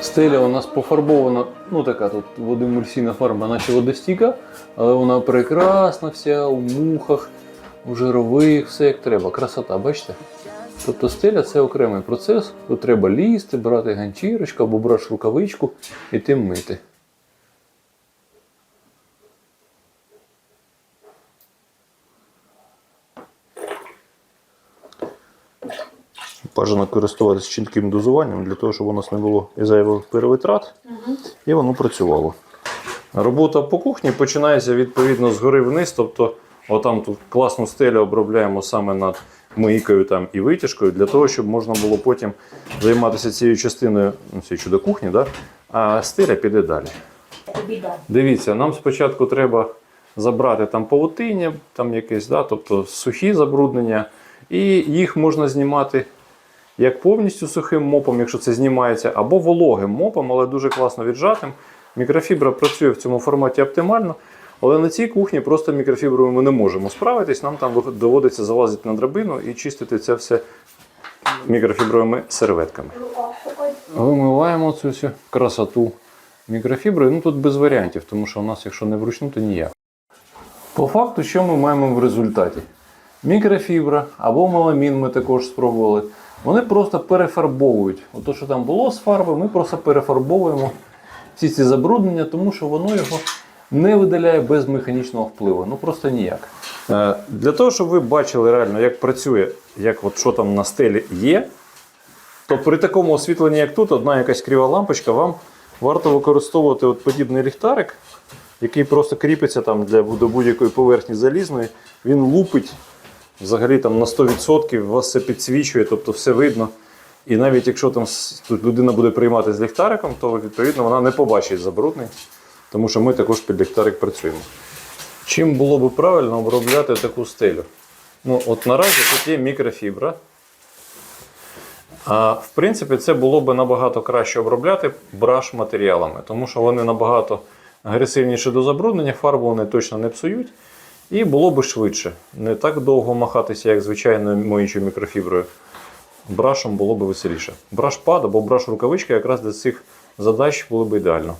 Стеля у нас пофарбована, ну така тут водоемульсійна фарба, наче водостіка, але вона прекрасна вся у мухах, у жирових, все як треба. Красота, бачите? Тобто стеля це окремий процес. Тут треба лізти, брати ганчірочку або брати рукавичку і тим мити. Бажано користуватися чітким дозуванням для того, щоб у нас не було і зайвих перевитрат, і воно працювало. Робота по кухні починається відповідно згори вниз. Тобто, отам тут класну стелю обробляємо саме над мийкою там, і витяжкою, для того, щоб можна було потім займатися цією частиною ну, цією чудо кухні, да? а стеля піде далі. Дивіться, нам спочатку треба забрати там павутиння, там якесь, да, тобто сухі забруднення, і їх можна знімати як повністю сухим мопом, якщо це знімається, або вологим мопом, але дуже класно віджатим. Мікрофібра працює в цьому форматі оптимально, але на цій кухні просто мікрофіброю ми не можемо справитись. Нам там доводиться залазити на драбину і чистити це все мікрофібровими серветками. Вимиваємо цю всю красоту мікрофіброю. Ну тут без варіантів, тому що у нас, якщо не вручну, то ніяк. По факту, що ми маємо в результаті? Мікрофібра або меламін ми також спробували. Вони просто перефарбовують. Ото, що там було з фарби, ми просто перефарбовуємо всі ці забруднення, тому що воно його не видаляє без механічного впливу. Ну просто ніяк. Е, Для того, щоб ви бачили реально, як працює, як от що там на стелі є, то при такому освітленні, як тут, одна якась крива лампочка, вам варто використовувати от подібний ліхтарик, який просто кріпиться там для до будь-якої поверхні залізної. Він лупить взагалі там на 100%, вас все підсвічує, тобто все видно. І навіть якщо там тут людина буде приймати з ліхтариком, то відповідно вона не побачить забруднень, тому що ми також під ліхтарик працюємо. Чим було би правильно обробляти таку стелю? Ну, от наразі тут є мікрофібра. А, в принципі, це було б набагато краще обробляти браш матеріалами, тому що вони набагато агресивніші до забруднення, фарбу вони точно не псують. І було б швидше. Не так довго махатися, як звичайною моючою мікрофіброю. Брашом було б веселіше. Браш пад або браш рукавички якраз для цих задач було б ідеально.